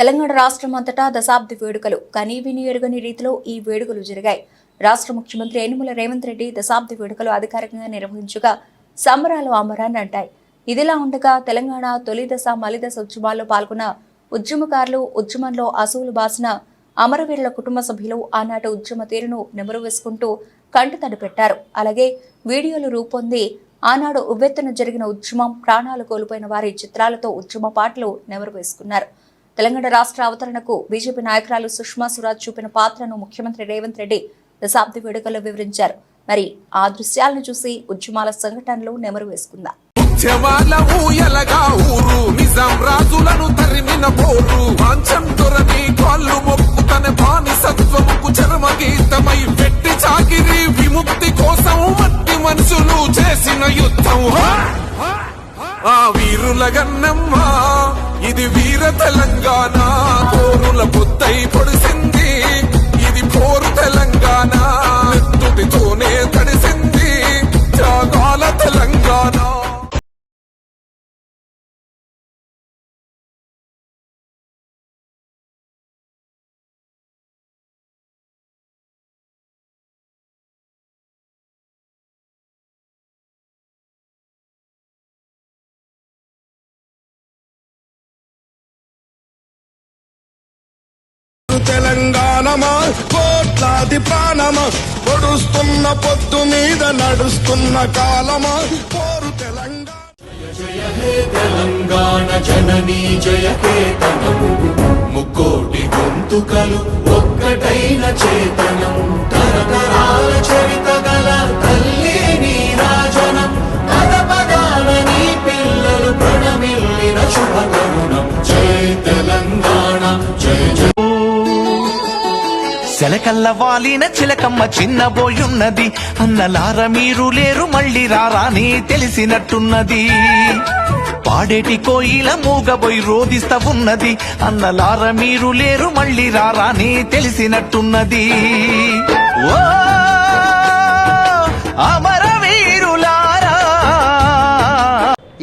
తెలంగాణ రాష్ట్రం అంతటా దశాబ్ది వేడుకలు. కనీవిని ఎరుగని రీతిలో ఈ వేడుకలు జరిగాయి. రాష్ట్ర ముఖ్యమంత్రి యనుమల రేవంత్ రెడ్డి దశాబ్ది వేడుకలు అధికారికంగా నిర్వహించగా సంబరాలు అమరాన్ని అంటాయి. ఇదిలా ఉండగా తెలంగాణ తొలి దశ మలిదశ ఉద్యమాల్లో పాల్గొన్న ఉద్యమకారులు ఉద్యమంలో అసువులు బాసిన అమరవీరుల కుటుంబ సభ్యులు ఆనాటి ఉద్యమ తీరును నెమరు వేసుకుంటూ కంటతడి పెట్టారు అలాగే వీడియోలు రూపొంది ఆనాడు ఉవ్వెత్తున జరిగిన ఉద్యమం ప్రాణాలు కోల్పోయిన వారి చిత్రాలతో ఉద్యమ పాటలు నెమరు వేసుకున్నారు తెలంగాణ రాష్ట్ర అవతరణకు బీజేపీ నాయకురాలు సుష్మా స్వరాజ్ చూపిన పాత్రను ముఖ్యమంత్రి రేవంత్ రెడ్డి దశాబ్ది వేడుకల్లో వివరించారు. మరి ఆ దృశ్యాలను చూసి ఉద్యమాల సంఘటనలు నెమరు వేసుకుందాం. ఉద్యమాల ఊయలగా ఊరు నిజాం రాజులను తరిమిన పోరు. వాంఛం దొరని కాళ్ళు మొక్కు తన బానిసత్వముకు చర్మ గీతమై పెట్టి చాకిరి విముక్తి కోసం మట్టి మనుషులు చేసిన యుద్ధం. హా! ఆ వీరుల గన్నమ్మ ఇది వీర తెలంగాణ కోరుల పొద్దై పొడిసింది. తెలంగాణమా కోట్లాది ప్రాణమా. పొడుస్తున్న పొద్దు మీద నడుస్తున్న కాలమా. పోరు తెలంగాణ. తెలంగాణ జననీ జయ కేతనము ముక్కోటి గొంతుకలు ఒక్కటైన చేతనం సెలకల్ల వాలిన చిలకమ్మ చిన్నబోయున్నది అన్నలార మీరు లేరు మళ్ళీ రారాని తెలిసినట్టున్నది. పాడేటి కోయిల మూగబోయి రోధిస్త ఉన్నది. అన్నలార మీరు లేరు మళ్ళీ రారాని తెలిసినట్టున్నది. ఓ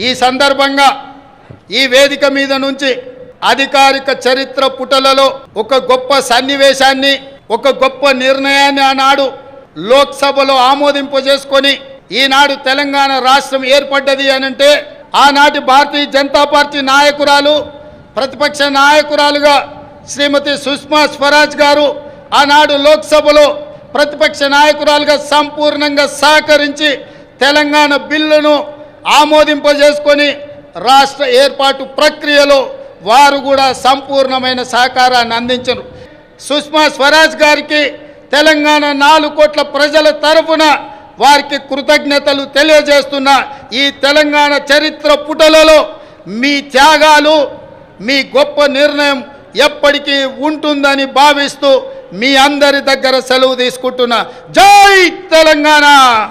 ఈ సందర్భంగా ఈ వేదిక మీద నుంచి అధికారిక చరిత్ర పుటలలో ఒక గొప్ప సన్నివేశాన్ని ఒక గొప్ప నిర్ణయాన్ని ఆనాడు లోక్సభలో ఆమోదింపజేసుకొని ఈనాడు తెలంగాణ రాష్ట్రం ఏర్పడ్డది అనంటే ఆనాటి భారతీయ జనతా పార్టీ నాయకురాలు ప్రతిపక్ష నాయకురాలుగా శ్రీమతి సుష్మా స్వరాజ్ గారు ఆనాడు లోక్సభలో ప్రతిపక్ష నాయకురాలుగా సంపూర్ణంగా సహకరించి తెలంగాణ బిల్లును ఆమోదింపజేసుకొని రాష్ట్ర ఏర్పాటు ప్రక్రియలో వారు కూడా సంపూర్ణమైన సహకారాన్ని అందించరు సుష్మా స్వరాజ్ గారికి తెలంగాణ నాలుగు కోట్ల ప్రజల తరఫున వారికి కృతజ్ఞతలు తెలియజేస్తున్న ఈ తెలంగాణ చరిత్ర పుటలలో మీ త్యాగాలు మీ గొప్ప నిర్ణయం ఎప్పటికీ ఉంటుందని భావిస్తూ మీ అందరి దగ్గర సెలవు తీసుకుంటున్నా. జై తెలంగాణ!